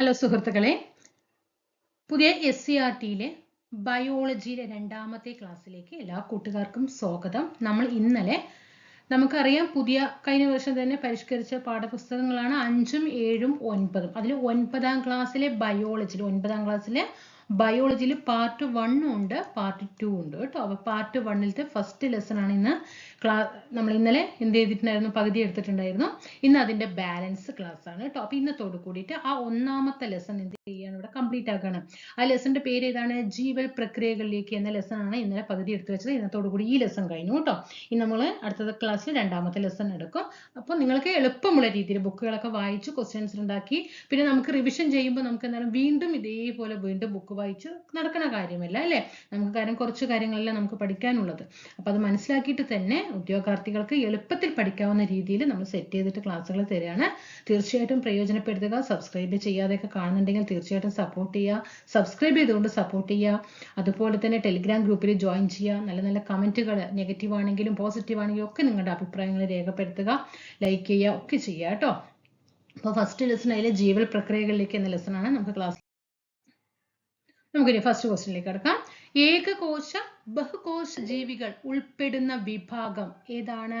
Hello സുഹൃത്തുക്കളെ പുതിയ S C R ടിയിലെ ബയോളജിയിലെ രണ്ടാമത്തെ ക്ലാസ്സിലേക്ക് എല്ലാ കൂട്ടുകാർക്കും സ്വാഗതം. നമ്മൾ ഇന്നലെ നമുക്കറിയാം പുതിയ കഴിഞ്ഞ വർഷം തന്നെ പരിഷ്കരിച്ച പാഠപുസ്തകങ്ങളാണ് അഞ്ചും ഏഴും ഒൻപതും. അതിൽ ഒൻപതാം ക്ലാസ്സിലെ ബയോളജിയിൽ ഒൻപതാം ക്ലാസ്സിലെ ബയോളജിയിൽ പാർട്ട് വണ്ണും ഉണ്ട് പാർട്ട് ടു ഉണ്ട് കേട്ടോ. അപ്പോൾ പാർട്ട് വണ്ണിലത്തെ ഫസ്റ്റ് ലെസൺ ആണ് ഇന്ന് ക്ലാ നമ്മൾ ഇന്നലെ എന്ത് ചെയ്തിട്ടുണ്ടായിരുന്നു? പകുതി എടുത്തിട്ടുണ്ടായിരുന്നു. ഇന്ന് അതിന്റെ ബാലൻസ് ക്ലാസ് ആണ് കേട്ടോ. അപ്പോൾ ഇന്നത്തോട് കൂടിയിട്ട് ആ ഒന്നാമത്തെ ലെസൺ എന്ത് ചെയ്യാണ്? ഇവിടെ കംപ്ലീറ്റ് ആക്കുകയാണ് ആ ലെസന്റെ പേര് ഏതാണ്? ജീവൽ പ്രക്രിയകളിലേക്ക് എന്ന ലെസൺ ആണ് ഇന്നലെ പകുതി എടുത്തു വെച്ചത്. ഇന്നത്തോട് കൂടി ഈ ലെസൺ കഴിഞ്ഞു കേട്ടോ. ഇനി നമ്മൾ അടുത്ത ക്ലാസ്സിൽ രണ്ടാമത്തെ ലെസൺ എടുക്കും. അപ്പോൾ നിങ്ങൾക്ക് എളുപ്പമുള്ള രീതിയിൽ ബുക്കുകളൊക്കെ വായിച്ച് ക്വസ്റ്റ്യൻസ് ഉണ്ടാക്കി. പിന്നെ നമുക്ക് റിവിഷൻ ചെയ്യുമ്പോൾ നമുക്ക് എന്തായാലും വീണ്ടും ഇതേപോലെ വീണ്ടും ബുക്ക് വായിച്ച് നടക്കുന്ന കാര്യമല്ല അല്ലേ? നമുക്ക് കാര്യം കുറച്ച് കാര്യങ്ങളെല്ലാം നമുക്ക് പഠിക്കാനുള്ളത്. അപ്പോൾ അത് മനസ്സിലാക്കിയിട്ട് തന്നെ ഉദ്യോഗാർത്ഥികൾക്ക് എളുപ്പത്തിൽ പഠിക്കാവുന്ന രീതിയിൽ നമ്മൾ സെറ്റ് ചെയ്തിട്ട് ക്ലാസ്സുകൾ തരികയാണ്. തീർച്ചയായിട്ടും പ്രയോജനപ്പെടുത്തുക. സബ്സ്ക്രൈബ് ചെയ്യാതെയൊക്കെ കാണുന്നുണ്ടെങ്കിൽ തീർച്ചയായിട്ടും സപ്പോർട്ട് ചെയ്യുക. സബ്സ്ക്രൈബ് ചെയ്തുകൊണ്ട് സപ്പോർട്ട് ചെയ്യുക. അതുപോലെ തന്നെ ടെലിഗ്രാം ഗ്രൂപ്പിൽ ജോയിൻ ചെയ്യുക. നല്ല നല്ല കമന്റുകൾ നെഗറ്റീവ് ആണെങ്കിലും പോസിറ്റീവ് ആണെങ്കിലും ഒക്കെ നിങ്ങളുടെ അഭിപ്രായങ്ങൾ രേഖപ്പെടുത്തുക. ലൈക്ക് ചെയ്യുക. ഒക്കെ ചെയ്യുക കേട്ടോ. അപ്പോൾ ഫസ്റ്റ് ലെസൺ അതിലെ ജീവൽ പ്രക്രിയകളിലേക്ക് എന്ന ലെസൺ ആണ് നമുക്ക് ക്ലാസ് നമുക്കിനി ഫസ്റ്റ് ക്വസ്റ്റ്യനിലേക്ക് കിടക്കാം. ഏകകോശ ബഹുകോശ ജീവികൾ ഉൾപ്പെടുന്ന വിഭാഗം ഏതാണ്?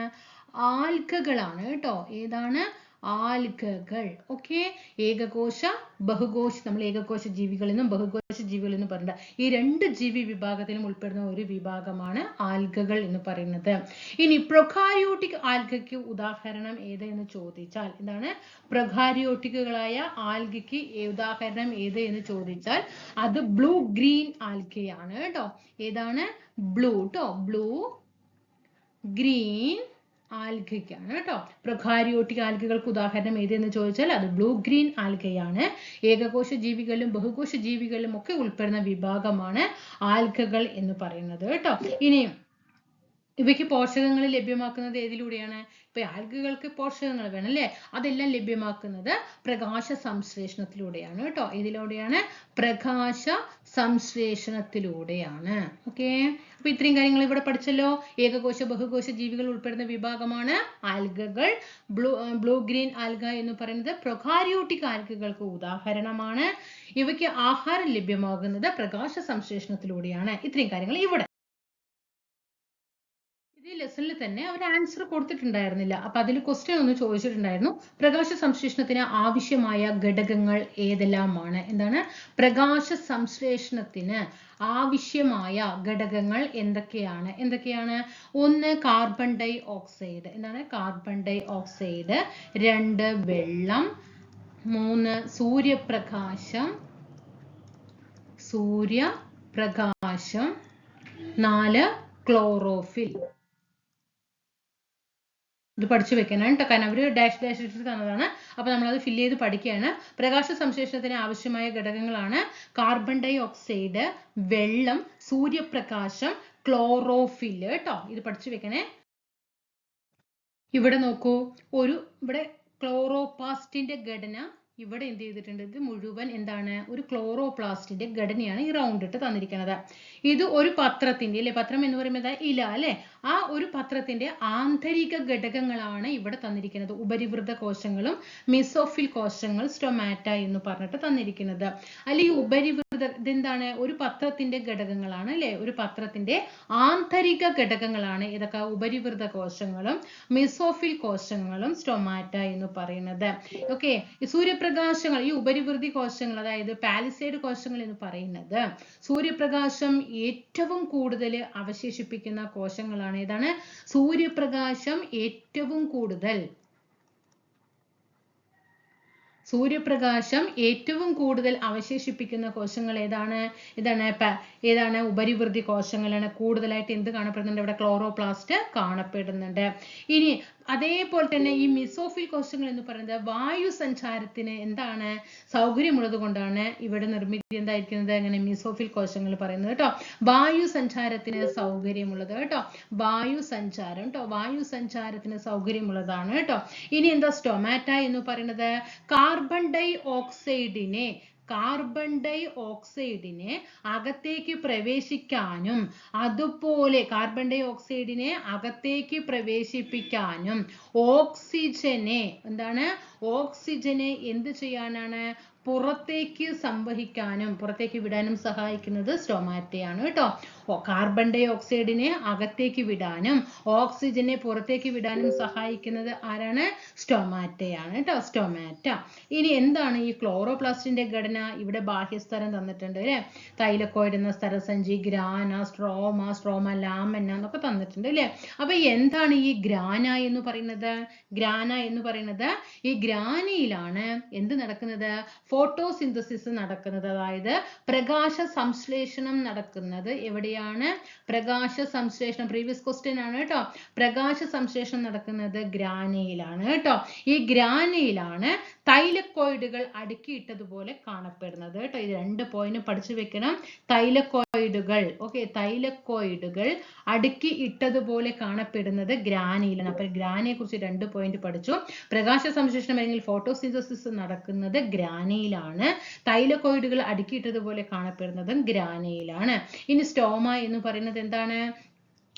ആൽഗകളാണ് കേട്ടോ. ഏതാണ്? ആൽഗകൾ. ഓക്കെ ഏകകോശ ബഹുകോശ നമ്മൾ ഏകകോശ ജീവികളിൽ നിന്നും ബഹുകോശ ജീവികളിൽ നിന്നും പറഞ്ഞ ഈ രണ്ട് ജീവി വിഭാഗത്തിലും ഉൾപ്പെടുന്ന ഒരു വിഭാഗമാണ് ആൽഗകൾ എന്ന് പറയുന്നത്. ഇനി പ്രൊകാരിയോട്ടിക് ആൽഗയ്ക്ക് ഉദാഹരണം ഏത് എന്ന് ചോദിച്ചാൽ എന്താണ്? പ്രൊകാരിയോട്ടിക്കുകളായ ആൽഗയ്ക്ക് ഉദാഹരണം ഏത് എന്ന് ചോദിച്ചാൽ അത് ബ്ലൂ ഗ്രീൻ ആൽഗയാണ് കേട്ടോ. ഏതാണ്? ബ്ലൂ കേട്ടോ ബ്ലൂ ഗ്രീൻ ആൽഗയ്ക്കാണ് കേട്ടോ. പ്രൊഖാരിയോട്ടിക് ആൽഗകൾക്ക് ഉദാഹരണം ഏതെന്ന് ചോദിച്ചാൽ അത് ബ്ലൂ ഗ്രീൻ ആൽഗയാണ്. ഏകകോശ ജീവികളിലും ബഹുകോശ ജീവികളിലും ഒക്കെ ഉൾപ്പെടുന്ന വിഭാഗമാണ് ആൽഗകൾ എന്ന് പറയുന്നത് കേട്ടോ. ഇനിയും ഇവയ്ക്ക് പോഷകങ്ങൾ ലഭ്യമാക്കുന്നത് ഏതിലൂടെയാണ്? ഇപ്പൊ ആൽഗകൾക്ക് പോഷകങ്ങൾ വേണം അല്ലേ? അതെല്ലാം ലഭ്യമാക്കുന്നത് പ്രകാശ സംശ്ലേഷണത്തിലൂടെയാണ് കേട്ടോ. ഇതിലൂടെയാണ് പ്രകാശ സംശ്ലേഷണത്തിലൂടെയാണ്. ഓക്കെ അപ്പൊ ഇത്രയും കാര്യങ്ങൾ ഇവിടെ പഠിച്ചല്ലോ. ഏകകോശ ബഹുകോശ ജീവികൾ ഉൾപ്പെടുന്ന വിഭാഗമാണ് ആൽഗകൾ. ബ്ലൂ ബ്ലൂ ഗ്രീൻ ആൽഗ എന്ന് പറയുന്നത് പ്രൊകാരിയോട്ടിക് ആൽഗകൾക്ക് ഉദാഹരണമാണ്. ഇവയ്ക്ക് ആഹാരം ലഭ്യമാകുന്നത് പ്രകാശ സംശ്ലേഷണത്തിലൂടെയാണ്. ഇത്രയും കാര്യങ്ങൾ ഇവിടെ. ഇതേ ലെസണിൽ തന്നെ അവർ ആൻസർ കൊടുത്തിട്ടുണ്ടായിരുന്നില്ല. അപ്പൊ അതിൽ ക്വസ്റ്റ്യൻ ഒന്ന് ചോദിച്ചിട്ടുണ്ടായിരുന്നു. പ്രകാശ സംശ്ലേഷണത്തിന് ആവശ്യമായ ഘടകങ്ങൾ ഏതെല്ലാമാണ്? എന്താണ്? പ്രകാശ സംശ്ലേഷണത്തിന് ആവശ്യമായ ഘടകങ്ങൾ എന്തൊക്കെയാണ്? എന്തൊക്കെയാണ്? ഒന്ന് കാർബൺ ഡൈ ഓക്സൈഡ് എന്താണ്? കാർബൺ ഡൈ ഓക്സൈഡ് രണ്ട് വെള്ളം. മൂന്ന് സൂര്യപ്രകാശം. സൂര്യപ്രകാശം. നാല് ക്ലോറോഫിൽ ഇത് പഠിച്ചു വെക്കണം കേട്ടോ. കാരണം അവർ ഡാഷ് ഡാഷ് ഇട്ട് തന്നതാണ്. അപ്പോൾ അത് ഫില്ല് ചെയ്ത് പഠിക്കുകയാണ്. പ്രകാശ സംശ്ലേഷണത്തിന് ആവശ്യമായ ഘടകങ്ങളാണ് കാർബൺ ഡൈ ഓക്സൈഡ് വെള്ളം സൂര്യപ്രകാശം ക്ലോറോഫിൽ കേട്ടോ. ഇത് പഠിച്ചു വെക്കണേ. ഇവിടെ നോക്കൂ. ഒരു ഇവിടെ ക്ലോറോപാസ്റ്റിന്റെ ഘടന ഇവിടെ എന്ത് ചെയ്തിട്ടുണ്ട്? ഇത് മുഴുവൻ എന്താണ്? ഒരു ക്ലോറോപ്ലാസ്റ്റിന്റെ ഘടനയാണ് ഈ റൗണ്ട് ഇട്ട് തന്നിരിക്കുന്നത്. ഇത് ഒരു പത്രത്തിന്റെ അല്ലെ? പത്രം എന്ന് പറയുമ്പോൾ ഇല അല്ലെ? ആ ഒരു പത്രത്തിന്റെ ആന്തരിക ഘടകങ്ങളാണ് ഇവിടെ തന്നിരിക്കുന്നത്. ഉപരിവൃത കോശങ്ങളും മിസോഫിൽ കോശങ്ങൾ സ്റ്റൊമാറ്റ എന്ന് പറഞ്ഞിട്ട് തന്നിരിക്കുന്നത്. അല്ലെ ഈ ഉപരിവൃത ഇതെന്താണ്? ഒരു പത്രത്തിന്റെ ഘടകങ്ങളാണ് അല്ലെ? ഒരു പത്രത്തിന്റെ ആന്തരിക ഘടകങ്ങളാണ് ഇതൊക്കെ ഉപരിവൃത കോശങ്ങളും മിസോഫിൽ കോശങ്ങളും സ്റ്റൊമാറ്റ എന്ന് പറയുന്നത്. ഓക്കെ സൂര്യപ്രകാശങ്ങൾ ഈ ഉപരിവൃതി കോശങ്ങൾ അതായത് പാലിസൈഡ് കോശങ്ങൾ എന്ന് പറയുന്നത് സൂര്യപ്രകാശം ഏറ്റവും കൂടുതൽ അവശേഷിപ്പിക്കുന്ന കോശങ്ങളാണ്. ഏതാണ്? സൂര്യപ്രകാശം ഏറ്റവും കൂടുതൽ. സൂര്യപ്രകാശം ഏറ്റവും കൂടുതൽ അവശേഷിപ്പിക്കുന്ന കോശങ്ങൾ ഏതാണ്? ഇതാണ് ഏതാണ് ഉപരിവൃതി കോശങ്ങളാണ് കൂടുതലായിട്ട് എന്ത് കാണപ്പെടുന്നുണ്ട്? ഇവിടെ ക്ലോറോപ്ലാസ്റ്റ് കാണപ്പെടുന്നുണ്ട്. ഇനി അതേപോലെ തന്നെ ഈ മിസോഫിൽ കോശങ്ങൾ എന്ന് പറയുന്നത് വായു സഞ്ചാരത്തിന് എന്താണ് സൗകര്യമുള്ളത് കൊണ്ടാണ് ഇവിടെ നിർമ്മിതി എന്തായിരിക്കുന്നത്? അങ്ങനെ മിസോഫിൽ കോശങ്ങൾ പറയുന്നത് കേട്ടോ. വായു സഞ്ചാരത്തിന് സൗകര്യമുള്ളത് കേട്ടോ. വായു സഞ്ചാരം കേട്ടോ. വായു സഞ്ചാരത്തിന് സൗകര്യമുള്ളതാണ് കേട്ടോ. ഇനി എന്താ സ്റ്റൊമാറ്റ എന്ന് പറയുന്നത്? കാർബൺ ഡൈ ഓക്സൈഡിനെ കാർബൺ ഡൈ ഓക്സൈഡിനെ അകത്തേക്ക് പ്രവേശിക്കാനും അതുപോലെ കാർബൺ ഡൈ ഓക്സൈഡിനെ അകത്തേക്ക് പ്രവേശിപ്പിക്കാനും ഓക്സിജനെ എന്താണ്? ഓക്സിജനെ എന്ത് ചെയ്യാനാണ്? പുറത്തേക്ക് സംവഹിക്കാനും പുറത്തേക്ക് വിടാനും സഹായിക്കുന്നത് സ്റ്റൊമാറ്റയാണ് കേട്ടോ. കാർബൺ ഡൈ ഓക്സൈഡിനെ അകത്തേക്ക് വിടാനും ഓക്സിജനെ പുറത്തേക്ക് വിടാനും സഹായിക്കുന്നത് ആരാണ്? സ്റ്റൊമാറ്റയാണ് കേട്ടോ സ്റ്റൊമാറ്റ ഇനി എന്താണ് ഈ ക്ലോറോപ്ലാസ്റ്റിന്റെ ഘടന? ഇവിടെ ബാഹ്യസ്തരം തന്നിട്ടുണ്ട് അല്ലേ? തൈലക്കോയിഡ് എന്ന സ്ഥലസഞ്ചി ഗ്രാന സ്ട്രോമ സ്ട്രോമ ലാമന്ന എന്നൊക്കെ തന്നിട്ടുണ്ട് അല്ലേ? അപ്പൊ എന്താണ് ഈ ഗ്രാന എന്ന് പറയുന്നത്? ഗ്രാന എന്ന് പറയുന്നത് ഈ ഗ്രാനയിലാണ് എന്ത് നടക്കുന്നത്? ഫോട്ടോസിന്തസിസ് നടക്കുന്നത്. അതായത് പ്രകാശ സംശ്ലേഷണം നടക്കുന്നത്. എവിടെയാണ് പ്രകാശ സംശ്ലേഷണം പ്രീവിയസ് ക്വസ്റ്റ്യൻ ആണ് കേട്ടോ. പ്രകാശ സംശ്ലേഷണം നടക്കുന്നത് ഗ്രാനയിലാണ് കേട്ടോ. ഈ ഗ്രാനയിലാണ് തൈലക്കോയിഡുകൾ അടുക്കിയിട്ടതുപോലെ കാണപ്പെടുന്നത് കേട്ടോ. ഈ രണ്ട് പോയിന്റ് പഠിച്ചു വെക്കണം. തൈലക്കോയിഡുകൾ ഓക്കെ തൈലക്കോയിഡുകൾ അടുക്കി ഇട്ടതുപോലെ കാണപ്പെടുന്നത് ഗ്രാനയിലാണ്. അപ്പൊ ഗ്രാനയെ കുറിച്ച് രണ്ട് പോയിന്റ് പഠിച്ചു. പ്രകാശ സംശ്ലേഷണം അല്ലെങ്കിൽ ഫോട്ടോസിന്തസിസ് നടക്കുന്നത് ഗ്രാനയിലാണ്. തൈലക്കോയിഡുകൾ അടുക്കിയിട്ടതുപോലെ കാണപ്പെടുന്നതും ഗ്രാനയിലാണ്. ഇനി സ്റ്റോമ എന്ന് പറയുന്നത് എന്താണ്?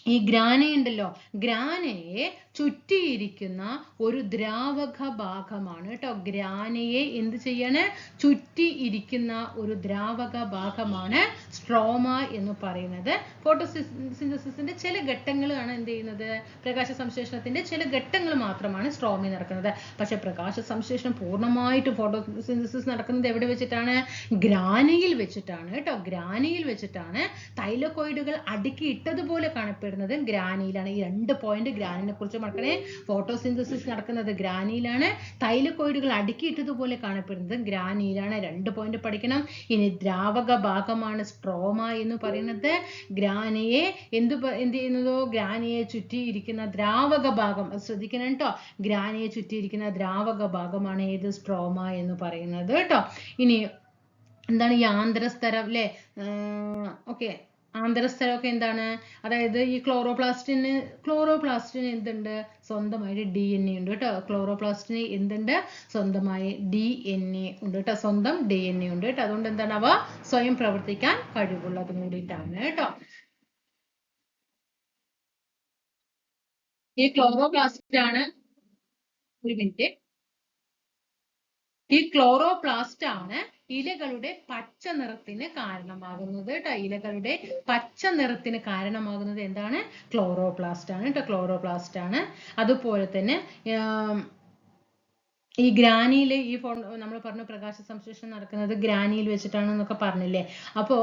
ഈ ഗ്രാനയുണ്ടല്ലോ. ഗ്രാനയെ ചുറ്റിയിരിക്കുന്ന ഒരു ദ്രാവക ഭാഗമാണ് കേട്ടോ. ഗ്രാനയെ എന്ത് ചെയ്യണേ? ചുറ്റി ഇരിക്കുന്ന ഒരു ദ്രാവക ഭാഗമാണ് സ്ട്രോമ എന്ന് പറയുന്നത്. ഫോട്ടോസിന്തസിന്റെ ചില ഘട്ടങ്ങളാണ് എന്ത് ചെയ്യുന്നത്? പ്രകാശ സംശ്ലേഷണത്തിന്റെ ചില ഘട്ടങ്ങൾ മാത്രമാണ് സ്ട്രോമയിൽ നടക്കുന്നത്. പക്ഷെ പ്രകാശ സംശ്ലേഷണം പൂർണമായിട്ട് ഫോട്ടോസിന്തസിസ് നടക്കുന്നത് എവിടെ വെച്ചിട്ടാണ്? ഗ്രാനയിൽ വെച്ചിട്ടാണ് കേട്ടോ. ഗ്രാനയിൽ വെച്ചിട്ടാണ് തൈലക്കോയിഡുകൾ അടുക്കി ഇട്ടതുപോലെ കാണപ്പെടുന്നത് ഗ്രാനയിലാണ്. ഈ രണ്ട് പോയിന്റ് ഗ്രാനിനെ കുറിച്ച് മക്കളെ ഫോട്ടോസിന്തസിസ് നടക്കുന്നത് ഗ്രാനിയിലാണ്. തൈലക്കോയിഡുകൾ അടുക്കിയിട്ടതുപോലെ കാണപ്പെടുന്നത് ഗ്രാനിയിലാണ്. രണ്ട് പോയിന്റ് പഠിക്കണം. ഇനി ദ്രാവക ഭാഗമാണ് സ്ട്രോമ എന്ന് പറയുന്നത്. ഗ്രാനിയെ എന്ത് എന്ത് ചെയ്യുന്നതോ? ഗ്രാനിയെ ചുറ്റിയിരിക്കുന്ന ദ്രാവക ഭാഗം. അത് ശ്രദ്ധിക്കണം കേട്ടോ. ഗ്രാനിയെ ചുറ്റിയിരിക്കുന്ന ദ്രാവക ഭാഗമാണ് ഏത്? സ്ട്രോമ എന്ന് പറയുന്നത് കേട്ടോ. ഇനി എന്താണ് ഈ ആന്തരസ്തരം അല്ലേ ഓക്കെ ആന്തരസ്തരമൊക്കെ എന്താണ്? അതായത് ഈ ക്ലോറോപ്ലാസ്റ്റിന് ക്ലോറോപ്ലാസ്റ്റിന് എന്തുണ്ട്? സ്വന്തമായിട്ട് ഡി എൻ എ ഉണ്ട് കേട്ടോ. ക്ലോറോപ്ലാസ്റ്റിന് എന്തുണ്ട്? സ്വന്തമായി ഡി എൻ എ ഉണ്ട് കേട്ടോ. സ്വന്തം ഡി എൻ എ ഉണ്ട് കേട്ടോ. അതുകൊണ്ട് എന്താണ് അവ സ്വയം പ്രവർത്തിക്കാൻ കഴിവുള്ളതും കൂടിയിട്ടാണ് കേട്ടോ. ഈ ക്ലോറോപ്ലാസ്റ്റ് ആണ് ഒരു മിനിറ്റ് ഈ ക്ലോറോപ്ലാസ്റ്റ് ആണ് ഇലകളുടെ പച്ച നിറത്തിന് കാരണമാകുന്നത് കേട്ടോ. ഇലകളുടെ പച്ച നിറത്തിന് കാരണമാകുന്നത് എന്താണ്? ക്ലോറോപ്ലാസ്റ്റ് ആണ് കേട്ടോ. ക്ലോറോപ്ലാസ്റ്റ് ആണ്. അതുപോലെ തന്നെ ഈ ഗ്രാനിയിൽ ഈ ഫോ നമ്മൾ പറഞ്ഞു പ്രകാശ സംശ്ലേഷണം നടക്കുന്നത് ഗ്രാനിയിൽ വെച്ചിട്ടാണെന്നൊക്കെ പറഞ്ഞില്ലേ? അപ്പോൾ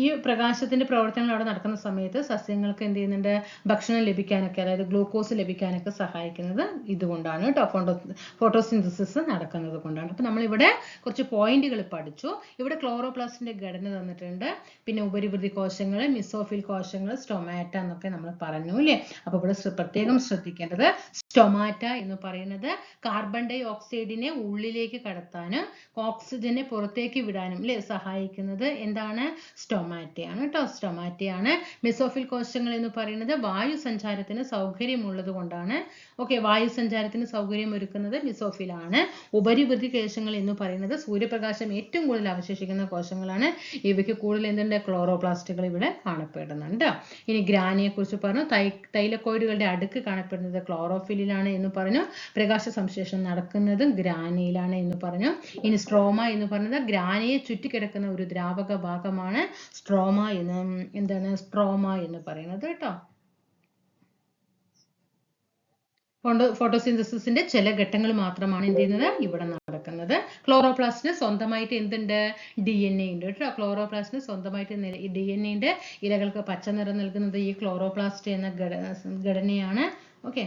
ഈ പ്രകാശത്തിന്റെ പ്രവർത്തനങ്ങൾ അവിടെ നടക്കുന്ന സമയത്ത് സസ്യങ്ങൾക്ക് എന്ത് ചെയ്യുന്നുണ്ട്? ഭക്ഷണം ലഭിക്കാനൊക്കെ അതായത് ഗ്ലൂക്കോസ് ലഭിക്കാനൊക്കെ സഹായിക്കുന്നത് ഇതുകൊണ്ടാണ് കേട്ടോ ഫോട്ടോ ഫോട്ടോസിന്തസിസ് നടക്കുന്നത് കൊണ്ടാണ്. അപ്പോൾ നമ്മളിവിടെ കുറച്ച് പോയിന്റുകൾ പഠിച്ചു. ഇവിടെ ക്ലോറോപ്ലാസ്റ്റിന്റെ ഘടന തന്നിട്ടുണ്ട്. പിന്നെ ഉപരിവൃതി കോശങ്ങൾ മിസോഫിൽ കോശങ്ങൾ സ്റ്റൊമാറ്റ എന്നൊക്കെ നമ്മൾ പറഞ്ഞു അല്ലേ അപ്പോൾ ഇവിടെ പ്രത്യേകം ശ്രദ്ധിക്കേണ്ടത് സ്റ്റൊമാറ്റ എന്ന് പറയുന്നത് കാർബൺ ഡൈ ഓക്സൈഡിനെ ഉള്ളിലേക്ക് കടത്താനും ഓക്സിജനെ പുറത്തേക്ക് വിടാനും അല്ലേ സഹായിക്കുന്നത്? എന്താണ്? സ്റ്റൊമാറ്റയാണ് കേട്ടോ സ്റ്റൊമാറ്റയാണ് മെസോഫിൽ കോശങ്ങൾ എന്ന് പറയുന്നത് വായു സഞ്ചാരത്തിന് സൗകര്യമുള്ളത് കൊണ്ടാണ്. ഓക്കെ വായു സഞ്ചാരത്തിന് സൗകര്യം ഒരുക്കുന്നത് മിസോഫിലാണ് ഉപരിവൃതി കോശങ്ങൾ എന്ന് പറയുന്നത് സൂര്യപ്രകാശം ഏറ്റവും കൂടുതൽ അവശേഷിക്കുന്ന കോശങ്ങളാണ്. ഇവയ്ക്ക് കൂടുതൽ എന്തുണ്ട്? ക്ലോറോപ്ലാസ്റ്റുകൾ ഇവിടെ കാണപ്പെടുന്നുണ്ട്. ഇനി ഗ്രാനിയെ കുറിച്ച് പറഞ്ഞു. തൈ തൈലക്കോയിഡുകളുടെ അടുക്ക് കാണപ്പെടുന്നത് ക്ലോറോഫിലിലാണ് എന്ന് പറഞ്ഞു. പ്രകാശ സംശ്ലേഷണം നടക്കുന്നത് ഗ്രാനയിലാണ് എന്ന് പറഞ്ഞു. ഇനി സ്ട്രോമ എന്ന് പറയുന്നത് ഗ്രാനിയെ ചുറ്റിക്കിടക്കുന്ന ഒരു ദ്രാവക ഭാഗമാണ് സ്ട്രോമ എന്ന്. എന്താണ്? സ്ട്രോമ എന്ന് പറയുന്നത് കേട്ടോ. ഫോട്ടോ ഫോട്ടോസിന്തസിന്റെ ചില ഘട്ടങ്ങൾ മാത്രമാണ് എന്ത് ചെയ്യുന്നത്? ഇവിടെ നടക്കുന്നത്. ക്ലോറോപ്ലാസ്റ്റിന് സ്വന്തമായിട്ട് എന്തുണ്ട്? ഡി എൻ എ ഉണ്ട് കേട്ടോ. ക്ലോറോപ്ലാസ്റ്റിന് സ്വന്തമായിട്ട് ഡി എൻ എന്റെ ഇലകൾക്ക് പച്ച നിറം നൽകുന്നത് ഈ ക്ലോറോപ്ലാസ്റ്റ് എന്ന ഘടന ഘടനയാണ്. ഓക്കെ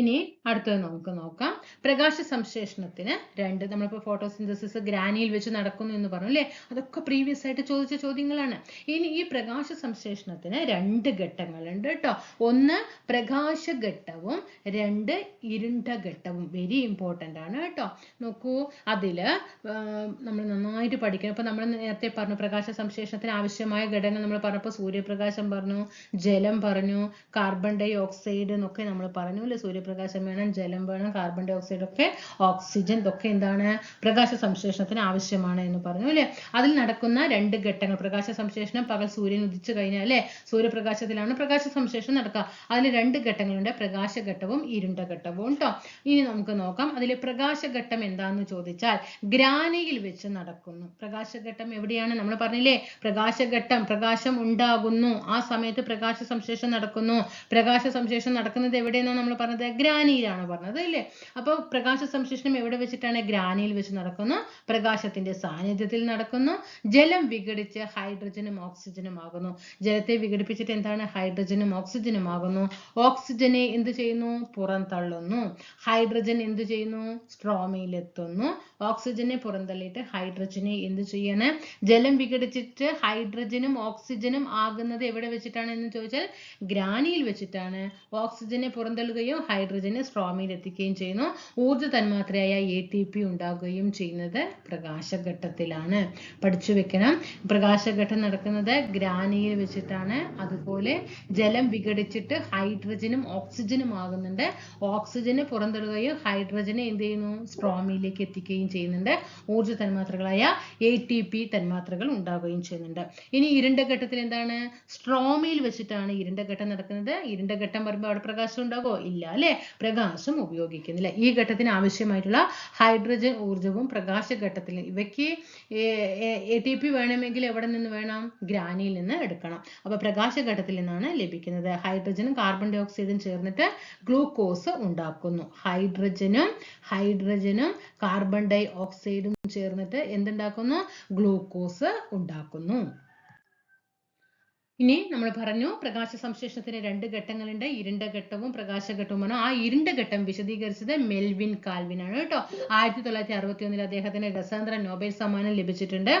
ഇനി അടുത്തത് നമുക്ക് നോക്കാം. പ്രകാശ സംശ്ലേഷണത്തിന് രണ്ട് നമ്മളിപ്പോൾ ഫോട്ടോസിന്തസിസ് ഗ്രാനിയിൽ വെച്ച് നടക്കുന്നു എന്ന് പറഞ്ഞു അല്ലേ? അതൊക്കെ പ്രീവിയസ് ആയിട്ട് ചോദിച്ച ചോദ്യങ്ങളാണ്. ഇനി ഈ പ്രകാശ സംശ്ലേഷണത്തിന് രണ്ട് ഘട്ടങ്ങളുണ്ട് കേട്ടോ. ഒന്ന് പ്രകാശ ഘട്ടവും രണ്ട് ഇരുണ്ട ഘട്ടവും വെരി ഇമ്പോർട്ടന്റ് ആണ് കേട്ടോ. നോക്കൂ അതിൽ നമ്മൾ നന്നായിട്ട് പഠിക്കണം. ഇപ്പം നമ്മൾ നേരത്തെ പറഞ്ഞു പ്രകാശ സംശ്ലേഷണത്തിന് ആവശ്യമായ ഘടകങ്ങൾ നമ്മൾ പറഞ്ഞപ്പോൾ സൂര്യപ്രകാശം പറഞ്ഞു ജലം പറഞ്ഞു കാർബൺ ഡൈ ഓക്സൈഡ് എന്നൊക്കെ നമ്മൾ പറഞ്ഞു അല്ലേ? സൂര്യപ്രകാശം വേണം ജലം വേണം കാർബൺ ഡൈ ഓക്സൈഡ് ഒക്കെ ഓക്സിജൻ ഇതൊക്കെ എന്താണ് പ്രകാശ സംശ്ലേഷണത്തിന് ആവശ്യമാണ് എന്ന് പറഞ്ഞു അല്ലേ? അതിൽ നടക്കുന്ന രണ്ട് ഘട്ടങ്ങൾ പ്രകാശ സംശ്ലേഷണം പകൽ സൂര്യൻ ഉദിച്ചു കഴിഞ്ഞാൽ അല്ലേ? സൂര്യപ്രകാശത്തിലാണ് പ്രകാശ സംശ്ലേഷണം നടക്കുക. അതിൽ രണ്ട് ഘട്ടങ്ങളുണ്ട് പ്രകാശഘട്ടവും ഇരുണ്ട ഘട്ടവും കേട്ടോ ഇനി നമുക്ക് നോക്കാം അതിൽ പ്രകാശഘട്ടം എന്താന്ന് ചോദിച്ചാൽ ഗ്രാനയിൽ വെച്ച് നടക്കുന്നു. പ്രകാശഘട്ടം എവിടെയാണ്? നമ്മൾ പറഞ്ഞില്ലേ പ്രകാശഘട്ടം പ്രകാശം ഉണ്ടാകുന്നു. ആ സമയത്ത് പ്രകാശ സംശ്ലേഷണം നടക്കുന്നു. പ്രകാശ സംശ്ലേഷണം നടക്കുന്നത് എവിടെയെന്നാണ് നമ്മൾ പറഞ്ഞത്? ഗ്രാനിയിലാണ് പറഞ്ഞത് അല്ലേ? അപ്പോൾ പ്രകാശ സംശ്ലേഷണം എവിടെ വെച്ചിട്ടാണ് ഗ്രാനിയിൽ വെച്ച് നടക്കുന്നു? പ്രകാശത്തിന്റെ സാന്നിധ്യത്തിൽ നടക്കുന്നു. ജലം വിഘടിച്ച് ഹൈഡ്രജനും ഓക്സിജനും ആകുന്നു. ജലത്തെ വിഘടിപ്പിച്ചിട്ട് എന്താണ്? ഹൈഡ്രജനും ഓക്സിജനും ആകുന്നു. ഓക്സിജനെ എന്ത് ചെയ്യുന്നു? പുറന്തള്ളുന്നു ഹൈഡ്രജൻ എന്ത് ചെയ്യുന്നു? സ്ട്രോമയിലെത്തുന്നു. ഓക്സിജനെ പുറന്തള്ളിയിട്ട് ഹൈഡ്രജനെ എന്ത് ചെയ്യാണ്? ജലം വിഘടിച്ചിട്ട് ഹൈഡ്രജനും ഓക്സിജനും ആകുന്നത് എവിടെ വെച്ചിട്ടാണ് എന്ന് ചോദിച്ചാൽ ഗ്രാനിയിൽ വെച്ചിട്ടാണ്. ഓക്സിജനെ പുറന്തള്ളുകയും ഹൈഡ്രജനെ സ്ട്രോമയിൽ എത്തിക്കുകയും ചെയ്യുന്നു. ഊർജ തന്മാത്രയായ എ ടി പി ഉണ്ടാകുകയും ചെയ്യുന്നത് പ്രകാശഘട്ടത്തിലാണ്. പഠിച്ചു വെക്കണം. പ്രകാശഘട്ടം നടക്കുന്നത് ഗ്രാനിയിൽ വെച്ചിട്ടാണ്. അതുപോലെ ജലം വിഘടിച്ചിട്ട് ഹൈഡ്രജനും ഓക്സിജനും ആകുന്നുണ്ട്. ഓക്സിജന് പുറന്തള്ളുകയും ഹൈഡ്രജനെ എന്ത് ചെയ്യുന്നു? സ്ട്രോമിയിലേക്ക് എത്തിക്കുകയും ചെയ്യുന്നുണ്ട്. ഊർജ തന്മാത്രകളായ എ ടി പി തന്മാത്രകൾ ഉണ്ടാവുകയും ചെയ്യുന്നുണ്ട്. ഇനി ഇരുണ്ട ഘട്ടത്തിൽ എന്താണ്? സ്ട്രോമയിൽ വെച്ചിട്ടാണ് ഇരുണ്ട ഘട്ടം നടക്കുന്നത്. ഇരുണ്ട ഘട്ടം പറയുമ്പോൾ അവിടെ പ്രകാശം ഉണ്ടാകുമോ ഇല്ല അല്ലെ? പ്രകാശം ഉപയോഗിക്കുന്നില്ല. ഈ ഘട്ടത്തിന് ആവശ്യമായിട്ടുള്ള ഹൈഡ്രജൻ ഊർജവും പ്രകാശ ഘട്ടത്തിൽ ഇവയ്ക്ക് എ ടി പി വേണമെങ്കിൽ എവിടെ നിന്ന് വേണം? ഗ്രാനിയിൽ നിന്ന് എടുക്കണം. അപ്പൊ പ്രകാശഘട്ടത്തിൽ നിന്നാണ് ലഭിക്കുന്നത്. ഹൈഡ്രജനും കാർബൺ ഡൈ ഓക്സൈഡും ചേർന്നിട്ട് ഗ്ലൂക്കോസ് ഉണ്ടാക്കുന്നു. ഹൈഡ്രജനും ഹൈഡ്രജനും കാർബൺ ഡൈ ഓക്സൈഡും ചേർന്നിട്ട് എന്തുണ്ടാക്കുന്നു? ഗ്ലൂക്കോസ് ഉണ്ടാക്കുന്നു. ഇനി നമ്മൾ പറഞ്ഞു പ്രകാശ സംശ്ലേഷണത്തിന് രണ്ട് ഘട്ടങ്ങളുണ്ട്. ഇരുണ്ട ഘട്ടവും പ്രകാശ പ്രകാശഘട്ടവുമാണ്. ആ ഇരുണ്ട ഘട്ടം വിശദീകരിച്ചത് മെൽവിൻ കാൽവിൻ ആണ് കേട്ടോ. ആയിരത്തി തൊള്ളായിരത്തി അറുപത്തി ഒന്നിൽ അദ്ദേഹത്തിന് രസാന്തര നോബൽ സമ്മാനം ലഭിച്ചിട്ടുണ്ട്.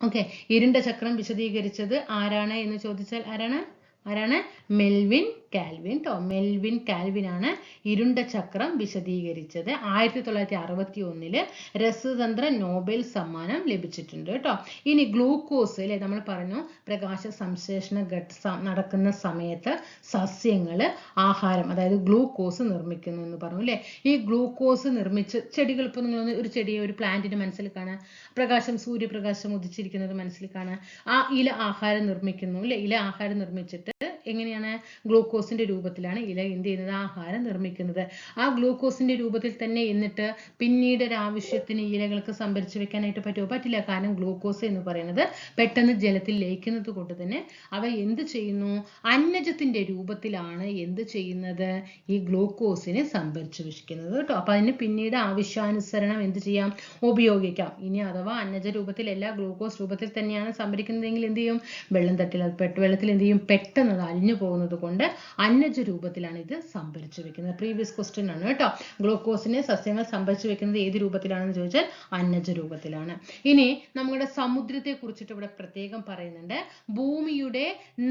ഓക്കെ ഇരുണ്ട ചക്രം വിശദീകരിച്ചത് ആരാണ് എന്ന് ചോദിച്ചാൽ ആരാണ്? ആരാണ്? മെൽവിൻ കാൽവിൻ മെൽവിൻ കാൽവിൻ ആണ് ഇരുണ്ട ചക്രം വിശദീകരിച്ചത്. ആയിരത്തി തൊള്ളായിരത്തി അറുപത്തി ഒന്നിൽ രസതന്ത്ര നോബൽ സമ്മാനം ലഭിച്ചിട്ടുണ്ട് കേട്ടോ ഇനി ഗ്ലൂക്കോസ് അല്ലെ നമ്മൾ പറഞ്ഞു പ്രകാശ സംശ്ലേഷണ ഘട്ട നടക്കുന്ന സമയത്ത് സസ്യങ്ങൾ ആഹാരം അതായത് ഗ്ലൂക്കോസ് നിർമ്മിക്കുന്നു എന്ന് പറഞ്ഞു അല്ലെ ഈ ഗ്ലൂക്കോസ് നിർമ്മിച്ച് ചെടികൾ ഇപ്പൊ നിങ്ങൾ ഒരു ചെടിയെ ഒരു പ്ലാന്റിന് മനസ്സിൽ കാണാം പ്രകാശം സൂര്യപ്രകാശം ഉദിച്ചിരിക്കുന്നത് മനസ്സിൽ കാണാം ആ ഇല ആഹാരം നിർമ്മിക്കുന്നു അല്ലെ ഇല ആഹാരം നിർമ്മിച്ചിട്ട് എങ്ങനെയാണ് ഗ്ലൂക്കോസിന്റെ രൂപത്തിലാണ് ഇല എന്ത് ചെയ്യുന്നത്? ആഹാരം നിർമ്മിക്കുന്നത്. ആ ഗ്ലൂക്കോസിന്റെ രൂപത്തിൽ തന്നെ എന്നിട്ട് പിന്നീട് ഒരാവശ്യത്തിന് ഇലകൾക്ക് സംഭരിച്ചു വെക്കാനായിട്ട് പറ്റുമോ? പറ്റില്ല. കാരണം ഗ്ലൂക്കോസ് എന്ന് പറയുന്നത് പെട്ടെന്ന് ജലത്തിൽ ലയിക്കുന്നത് കൊണ്ട് തന്നെ അവ എന്ത് ചെയ്യുന്നു? അന്നജത്തിന്റെ രൂപത്തിലാണ് എന്ത് ചെയ്യുന്നത്? ഈ ഗ്ലൂക്കോസിനെ സംഭരിച്ചു വെക്കുന്നത് കേട്ടോ. അപ്പൊ അതിന് പിന്നീട് ആവശ്യാനുസരണം എന്ത് ചെയ്യാം? ഉപയോഗിക്കാം. ഇനി അഥവാ അന്നജ രൂപത്തിൽ എല്ലാ ഗ്ലൂക്കോസ് രൂപത്തിൽ തന്നെയാണ് സംഭരിക്കുന്നതെങ്കിൽ എന്ത് ചെയ്യും? വെള്ളം തട്ടിൽ വെള്ളത്തിൽ എന്ത് ചെയ്യും? പെട്ടെന്ന് അത് അലിഞ്ഞു പോകുന്നത് കൊണ്ട് അന്നജ രൂപത്തിലാണ് ഇത് സംഭരിച്ചു വെക്കുന്നത്. പ്രീവിയസ് ക്വസ്റ്റ്യൻ ആണ് കേട്ടോ. ഗ്ലൂക്കോസിനെ സസ്യങ്ങൾ സംഭരിച്ചു വെക്കുന്നത് ഏത് രൂപത്തിലാണെന്ന് ചോദിച്ചാൽ അന്നജ രൂപത്തിലാണ്. ഇനി നമ്മുടെ സമുദ്രത്തെ കുറിച്ചിട്ട് ഇവിടെ പ്രത്യേകം പറയുന്നുണ്ട്. ഭൂമിയുടെ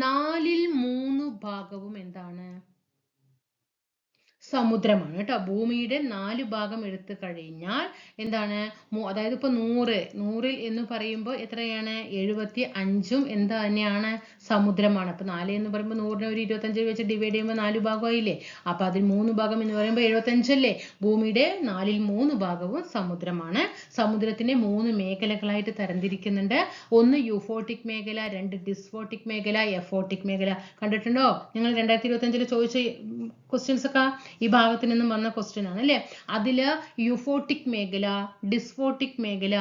നാലിൽ മൂന്ന് ഭാഗവും എന്താണ്? സമുദ്രമാണ് കേട്ടോ. ഭൂമിയുടെ നാല് ഭാഗം എടുത്തു കഴിഞ്ഞാൽ എന്താണ്? അതായത് ഇപ്പൊ നൂറ് നൂറിൽ എന്ന് പറയുമ്പോൾ എത്രയാണ്? എഴുപത്തി അഞ്ചും എന്ത് തന്നെയാണ്? സമുദ്രമാണ്. അപ്പൊ നാല് എന്ന് പറയുമ്പോൾ നൂറിനെ ഒരു ഇരുപത്തഞ്ച് വെച്ച് ഡിവൈഡ് ചെയ്യുമ്പോൾ നാല് ഭാഗമായില്ലേ? അപ്പൊ അതിൽ മൂന്ന് ഭാഗം എന്ന് പറയുമ്പോൾ എഴുപത്തഞ്ചല്ലേ? ഭൂമിയുടെ നാലിൽ മൂന്ന് ഭാഗവും സമുദ്രമാണ്. സമുദ്രത്തിനെ മൂന്ന് മേഖലകളായിട്ട് തരംതിരിക്കുന്നുണ്ട്. ഒന്ന് യൂഫോട്ടിക് മേഖല രണ്ട് ഡിസ്ഫോട്ടിക് മേഖല എഫോട്ടിക് മേഖല. കണ്ടിട്ടുണ്ടോ? നിങ്ങൾ രണ്ടായിരത്തി ഇരുപത്തി അഞ്ചിൽ ചോദിച്ച ക്വസ്റ്റ്യൻസ് ഒക്കെ ഈ ഭാഗത്തു നിന്നും വന്ന ക്വസ്റ്റ്യൻ ആണ് അല്ലേ? അതിൽ യുഫോട്ടിക് മേഖല ഡിസ്ഫോട്ടിക് മേഖല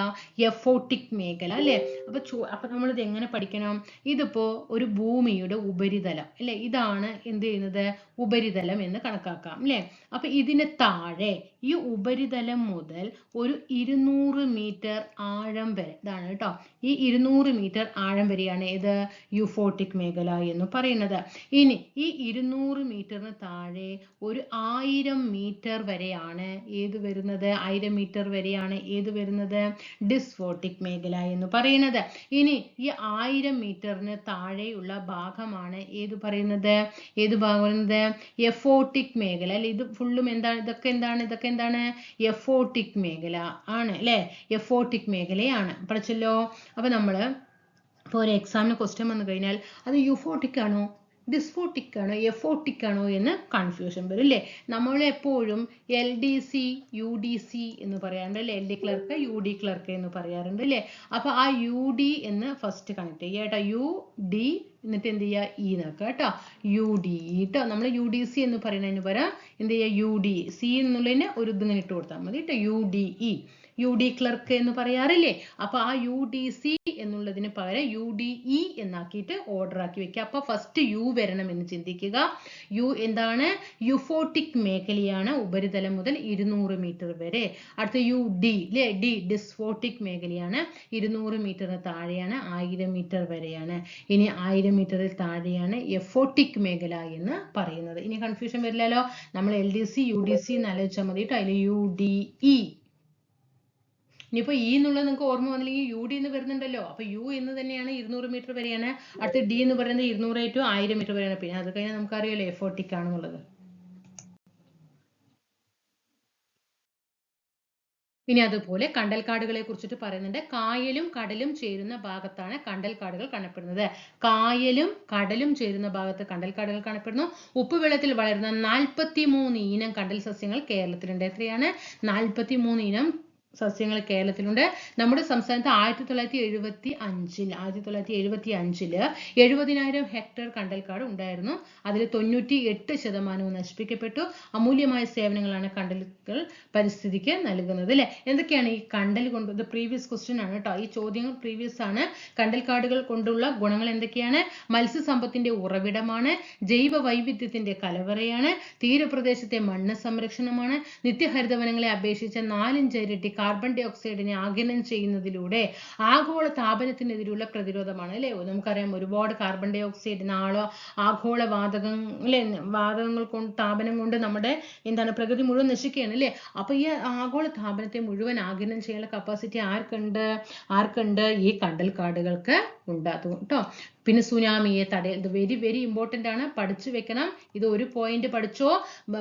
എഫോട്ടിക് മേഖല അല്ലേ? അപ്പൊ അപ്പൊ നമ്മൾ ഇത് എങ്ങനെ പഠിക്കണം? ഇതിപ്പോ ഒരു ഭൂമിയുടെ ഉപരിതലം. അല്ലേ? ഇതാണ് എന്ത് ചെയ്യുന്നത്? ഉപരിതലം എന്ന് കണക്കാക്കാം അല്ലേ അപ്പൊ ഇതിന് താഴെ ഈ ഉപരിതലം മുതൽ ഒരു ഇരുന്നൂറ് മീറ്റർ ആഴം വരെ ഇതാണ് കേട്ടോ ഈ ഇരുന്നൂറ് മീറ്റർ ആഴം വരെയാണ് ഇത് യൂഫോട്ടിക് മേഖല എന്ന് പറയുന്നത്. ഇനി ഈ ഇരുന്നൂറ് മീറ്ററിന് താഴെ ഒരു ആയിരം മീറ്റർ വരെയാണ് ഏത് വരുന്നത്? ആയിരം മീറ്റർ വരെയാണ് ഏത് വരുന്നത്? ഡിസ്ഫോട്ടിക് മേഖല എന്ന് പറയുന്നത്. ഇനി ഈ ആയിരം മീറ്ററിന് താഴെയുള്ള ഭാഗമാണ് ഏത് പറയുന്നത്? ഏത് ഭാഗം പറയുന്നത് എഫോട്ടിക് മേഖല അല്ലെ? ഇത് ഫുള്ളും എന്താണ് ഇതൊക്കെ എന്താണ് ഇതൊക്കെ എന്താണ്? എഫോട്ടിക് മേഖല ആണ് അല്ലെ? എഫോട്ടിക് മേഖലയാണ്. പഠിച്ചല്ലോ? അപ്പൊ നമ്മൾ ഇപ്പോൾ ഒരു എക്സാമിന് ക്വസ്റ്റ്യൻ വന്നു കഴിഞ്ഞാൽ അത് യുഫോട്ടിക് ആണോ? ഡിസ്ഫോട്ടിക് ആണോ എഫോട്ടിക് ആണോ എന്ന് കൺഫ്യൂഷൻ വരും അല്ലേ? നമ്മൾ എപ്പോഴും L D C U D C എന്ന് പറയാറുണ്ട് അല്ലേ? L D clerk U D clerk എന്ന് പറയാറുണ്ട് അല്ലേ? അപ്പൊ ആ യു ഡി എന്ന് ഫസ്റ്റ് കണക്ട് ചെയ്യുക കേട്ടോ. യു ഡി എന്നിട്ട് എന്ത് ചെയ്യുക? ഇ നോക്കുക കേട്ടോ. യു ഡി കേട്ടോ നമ്മൾ യു ഡി സി എന്ന് പറയുന്നതിന് പകരം എന്ത് ചെയ്യുക? യു ഡി സി എന്നുള്ളതിന് ഒരു ഇതിങ്ങനെ ഇട്ട് കൊടുത്താൽ മതി കേട്ടോ. U D E U D clerk എന്ന് പറയാറില്ലേ? അപ്പൊ ആ യു ഡി സി എന്നുള്ളതിന് പകരം യു ഡി ഇ എന്നാക്കിയിട്ട് ഓർഡർ ആക്കി വെക്കുക. അപ്പൊ ഫസ്റ്റ് യു വരണം എന്ന് ചിന്തിക്കുക. യു എന്താണ്? യുഫോട്ടിക് മേഖലയാണ് ഉപരിതലം മുതൽ ഇരുന്നൂറ് മീറ്റർ വരെ. അടുത്ത യു ഡി അല്ലേ ഡി ഡിസ്ഫോട്ടിക് മേഖലയാണ്. ഇരുന്നൂറ് മീറ്ററിന് താഴെയാണ് ആയിരം മീറ്റർ വരെയാണ്. ഇനി ആയിരം മീറ്ററിൽ താഴെയാണ് എഫോട്ടിക് മേഖല എന്ന് പറയുന്നത്. ഇനി കൺഫ്യൂഷൻ വരില്ലല്ലോ. നമ്മൾ L D C U D C എന്ന് ആലോചിച്ചാൽ മതി കേട്ടോ അതിൽ യു ഡി ഇ ഇനിയിപ്പോ ഇ എന്നുള്ളത് നിങ്ങൾക്ക് ഓർമ്മ വന്നില്ലെങ്കിൽ യു ഡി എന്ന് വരുന്നുണ്ടല്ലോ. അപ്പോൾ യു എന്ന് തന്നെയാണ് ഇരുന്നൂറ് മീറ്റർ വരെയാണ്. അടുത്ത ഡി എന്ന് പറയുന്നത് ഇരുന്നൂറ് ടു ആയിരം മീറ്റർ വരെയാണ്. പിന്നെ അത് കഴിഞ്ഞാൽ നമുക്കറിയാലോ എഫോർട്ടിക് ആണെന്നുള്ളത് ഇനി അതുപോലെ കണ്ടൽക്കാടുകളെ കുറിച്ചിട്ട് പറയുന്നുണ്ട്. കായലും കടലും ചേരുന്ന ഭാഗത്താണ് കണ്ടൽക്കാടുകൾ കാണപ്പെടുന്നത്. കായലും കടലും ചേരുന്ന ഭാഗത്ത് കണ്ടൽക്കാടുകൾ കാണപ്പെടുന്നു. ഉപ്പുവെള്ളത്തിൽ വളരുന്ന നാൽപ്പത്തി മൂന്ന് ഇനം കണ്ടൽ സസ്യങ്ങൾ കേരളത്തിലുണ്ട്. എത്രയാണ്? നാൽപ്പത്തി മൂന്ന് ഇനം സസ്യങ്ങൾ കേരളത്തിലുണ്ട്. നമ്മുടെ സംസ്ഥാനത്ത് ആയിരത്തി തൊള്ളായിരത്തി എഴുപത്തി അഞ്ചിൽ ആയിരത്തി തൊള്ളായിരത്തി എഴുപത്തി അഞ്ചിൽ എഴുപതിനായിരം ഹെക്ടർ കണ്ടൽക്കാട് ഉണ്ടായിരുന്നു. അതിൽ തൊണ്ണൂറ്റി എട്ട് ശതമാനവും നശിപ്പിക്കപ്പെട്ടു. അമൂല്യമായ സേവനങ്ങളാണ് കണ്ടലുകൾ പരിസ്ഥിതിക്ക് നൽകുന്നത് അല്ലെ? എന്തൊക്കെയാണ് ഈ കണ്ടൽ കൊണ്ട് ഇത് പ്രീവിയസ് ക്വസ്റ്റ്യൻ ആണ് കേട്ടോ ഈ ചോദ്യങ്ങൾ പ്രീവിയസ് ആണ്. കണ്ടൽക്കാടുകൾ കൊണ്ടുള്ള ഗുണങ്ങൾ എന്തൊക്കെയാണ്? മത്സ്യസമ്പത്തിന്റെ ഉറവിടമാണ്. ജൈവ വൈവിധ്യത്തിന്റെ കലവറയാണ്. തീരപ്രദേശത്തെ മണ്ണ് സംരക്ഷണമാണ്. നിത്യഹരിതവനങ്ങളെ അപേക്ഷിച്ച് നാലഞ്ചിരട്ടി കാർബൺ ഡൈ ഓക്സൈഡിനെ ആഗിരണം ചെയ്യുന്നതിലൂടെ ആഗോള താപനത്തിനെതിരെയുള്ള പ്രതിരോധമാണ് അല്ലേ? നമുക്കറിയാം ഒരുപാട് കാർബൺ ഡൈ ഓക്സൈഡ് നാളോ ആഗോള വാതകം അല്ലെ? വാതകങ്ങൾ കൊണ്ട് താപനം കൊണ്ട് നമ്മുടെ എന്താണ് പ്രകൃതി മുഴുവൻ നശിക്കുകയാണ് അല്ലേ? അപ്പൊ ഈ ആഗോള താപനത്തെ മുഴുവൻ ആഗിരണം ചെയ്യാനുള്ള കപ്പാസിറ്റി ആർക്കുണ്ട്? ആർക്കുണ്ട്? ഈ കണ്ടൽക്കാടുകൾക്ക് ഉണ്ട്. അത് കേട്ടോ പിന്നെ സുനാമിയെ തടയൽ ഇത് വെരി വെരി ഇമ്പോർട്ടന്റ് ആണ്. പഠിച്ചു വെക്കണം. ഇത് ഒരു പോയിന്റ് പഠിച്ചോ?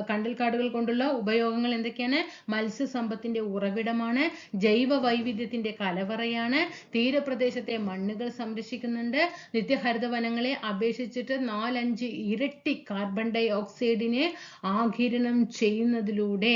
കണ്ടൽ കണ്ടൽക്കാടുകൾ കൊണ്ടുള്ള ഉപയോഗങ്ങൾ എന്തൊക്കെയാണ്? മത്സ്യസമ്പത്തിന്റെ ഉറവിടമാണ്. ജൈവ വൈവിധ്യത്തിന്റെ കലവറയാണ്. തീരപ്രദേശത്തെ മണ്ണുകൾ സംരക്ഷിക്കുന്നുണ്ട്. നിത്യഹരിത വനങ്ങളെ അപേക്ഷിച്ചിട്ട് നാലഞ്ച് ഇരട്ടി കാർബൺ ഡൈ ഓക്സൈഡിനെ ആഗിരണം ചെയ്യുന്നതിലൂടെ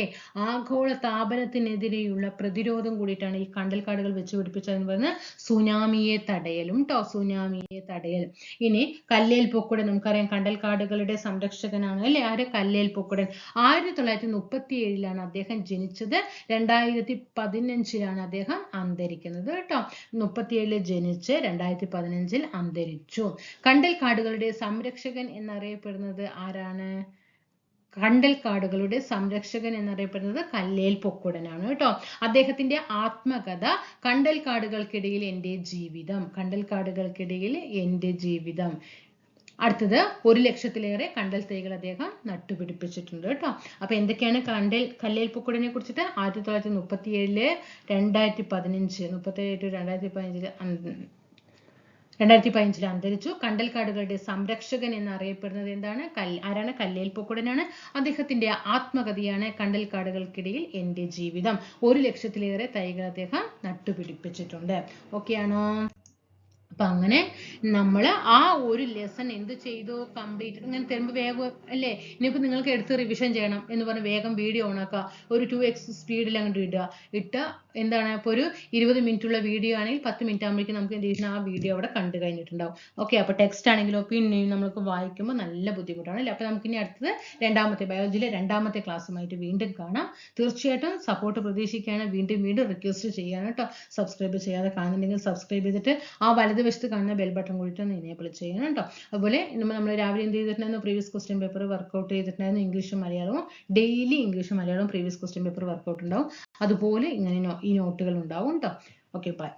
ആഗോള താപനത്തിനെതിരെയുള്ള പ്രതിരോധം കൂടിയിട്ടാണ് ഈ കണ്ടൽക്കാടുകൾ വെച്ച് പിടിപ്പിച്ചതെന്ന് പറയുന്നത്. സുനാമിയെ തടയലും ട്ടോ. സുനാമിയെ തടയൽ. ഇനി കല്ലേൽ പൊക്കുടൻ നമുക്കറിയാം കണ്ടൽക്കാടുകളുടെ സംരക്ഷകനാണ് അല്ലെ? ആര്? കല്ലേൽ പൊക്കുടൻ. ആയിരത്തി തൊള്ളായിരത്തി മുപ്പത്തി ഏഴിലാണ് അദ്ദേഹം ജനിച്ചത്. രണ്ടായിരത്തി പതിനഞ്ചിലാണ് അദ്ദേഹം അന്തരിക്കുന്നത് കേട്ടോ. മുപ്പത്തിയേഴിൽ ജനിച്ച് രണ്ടായിരത്തി പതിനഞ്ചിൽ അന്തരിച്ചു കണ്ടൽക്കാടുകളുടെ സംരക്ഷകൻ എന്നറിയപ്പെടുന്നത് ആരാണ്? കണ്ടൽക്കാടുകളുടെ സംരക്ഷകൻ എന്നറിയപ്പെടുന്നത് കല്ലേൽ പൊക്കുടനാണ് കേട്ടോ. അദ്ദേഹത്തിന്റെ ആത്മകഥ കണ്ടൽക്കാടുകൾക്കിടയിൽ എന്റെ ജീവിതം കണ്ടൽക്കാടുകൾക്കിടയിൽ എന്റെ ജീവിതം. അടുത്തത് ഒരു ലക്ഷത്തിലേറെ കണ്ടൽ തൈകൾ അദ്ദേഹം നട്ടുപിടിപ്പിച്ചിട്ടുണ്ട് കേട്ടോ. അപ്പൊ എന്തൊക്കെയാണ് കണ്ടൽ കല്ലേൽ പൊക്കുടനെ കുറിച്ചിട്ട്? ആയിരത്തി തൊള്ളായിരത്തി മുപ്പത്തി ഏഴിൽ രണ്ടായിരത്തി പതിനഞ്ച് മുപ്പത്തി ഏഴ് ടു രണ്ടായിരത്തി പതിനഞ്ചിൽ രണ്ടായിരത്തി പതിനഞ്ചിൽ അന്തരിച്ചു. കണ്ടൽക്കാടുകളുടെ സംരക്ഷകൻ എന്നറിയപ്പെടുന്നത് എന്താണ്? കൽ ആരാണ്? കല്ലേൽ പൊക്കുടനാണ്. അദ്ദേഹത്തിന്റെ ആത്മകഥയാണ് കണ്ടൽക്കാടുകൾക്കിടയിൽ എന്റെ ജീവിതം. ഒരു ലക്ഷത്തിലേറെ തൈകൾ അദ്ദേഹം നട്ടുപിടിപ്പിച്ചിട്ടുണ്ട്. ഓക്കെയാണോ അപ്പൊ അങ്ങനെ നമ്മൾ ആ ഒരു ലെസൺ എന്ത് ചെയ്തു കംപ്ലീറ്റ് ഇങ്ങനെ തരുമ്പോൾ വേഗം അല്ലേ? ഇനിയിപ്പോൾ നിങ്ങൾക്ക് എടുത്ത് റിവിഷൻ ചെയ്യണം എന്ന് പറഞ്ഞ് വേഗം വീഡിയോ ഓണാക്കുക ഒരു ടു എക്സ് സ്പീഡിൽ അങ്ങോട്ട് ഇടുക. ഇട്ട് എന്താണ്? ഇപ്പോൾ ഒരു ഇരുപത് ഉള്ള വീഡിയോ ആണെങ്കിൽ പത്ത് മിനിറ്റ് ആകുമ്പോഴേക്കും നമുക്ക് എന്ത് ആ വീഡിയോ അവിടെ കണ്ടു കഴിഞ്ഞിട്ടുണ്ടാവും. ഓക്കെ അപ്പോൾ ടെക്സ്റ്റ് ആണെങ്കിലോ പിന്നെയും നമുക്ക് വായിക്കുമ്പോൾ നല്ല ബുദ്ധിമുട്ടാണ് അല്ലേ? അപ്പോൾ നമുക്ക് ഇനി അടുത്തത് രണ്ടാമത്തെ ബയോളജിയിലെ രണ്ടാമത്തെ ക്ലാസ്സുമായിട്ട് വീണ്ടും കാണാം. തീർച്ചയായിട്ടും സപ്പോർട്ട് പ്രതീക്ഷിക്കുകയാണ്. വീണ്ടും വീണ്ടും റിക്വസ്റ്റ് ചെയ്യാണ് സബ്സ്ക്രൈബ് ചെയ്യാതെ കാണുന്നുണ്ടെങ്കിൽ സബ്സ്ക്രൈബ് ചെയ്തിട്ട് ആ വലതുവശത്ത് കാണുന്ന ബെൽ ബട്ടൺ കൂടിയിട്ട് ഒന്ന് എനേബിൾ ചെയ്യണം കേട്ടോ. അതുപോലെ നമ്മൾ രാവിലെ എന്ത് ചെയ്തിട്ടുണ്ടായിരുന്നു? പ്രീവിയസ് ക്വസ്റ്റ്യൻ പേപ്പർ വർക്കൗട്ട് ചെയ്തിട്ടുണ്ടായിരുന്നു ഇംഗ്ലീഷും മലയാളവും. ഡെയിലി ഇംഗ്ലീഷും മലയാളവും പ്രീവിയസ് ക്വസ്റ്റ്യൻ പേപ്പർ വർക്കൗട്ട് ഉണ്ടാവും. അതുപോലെ ഇങ്ങനെ ഈ നോട്ടുകൾ ഉണ്ടാവും കേട്ടോ. Okay bye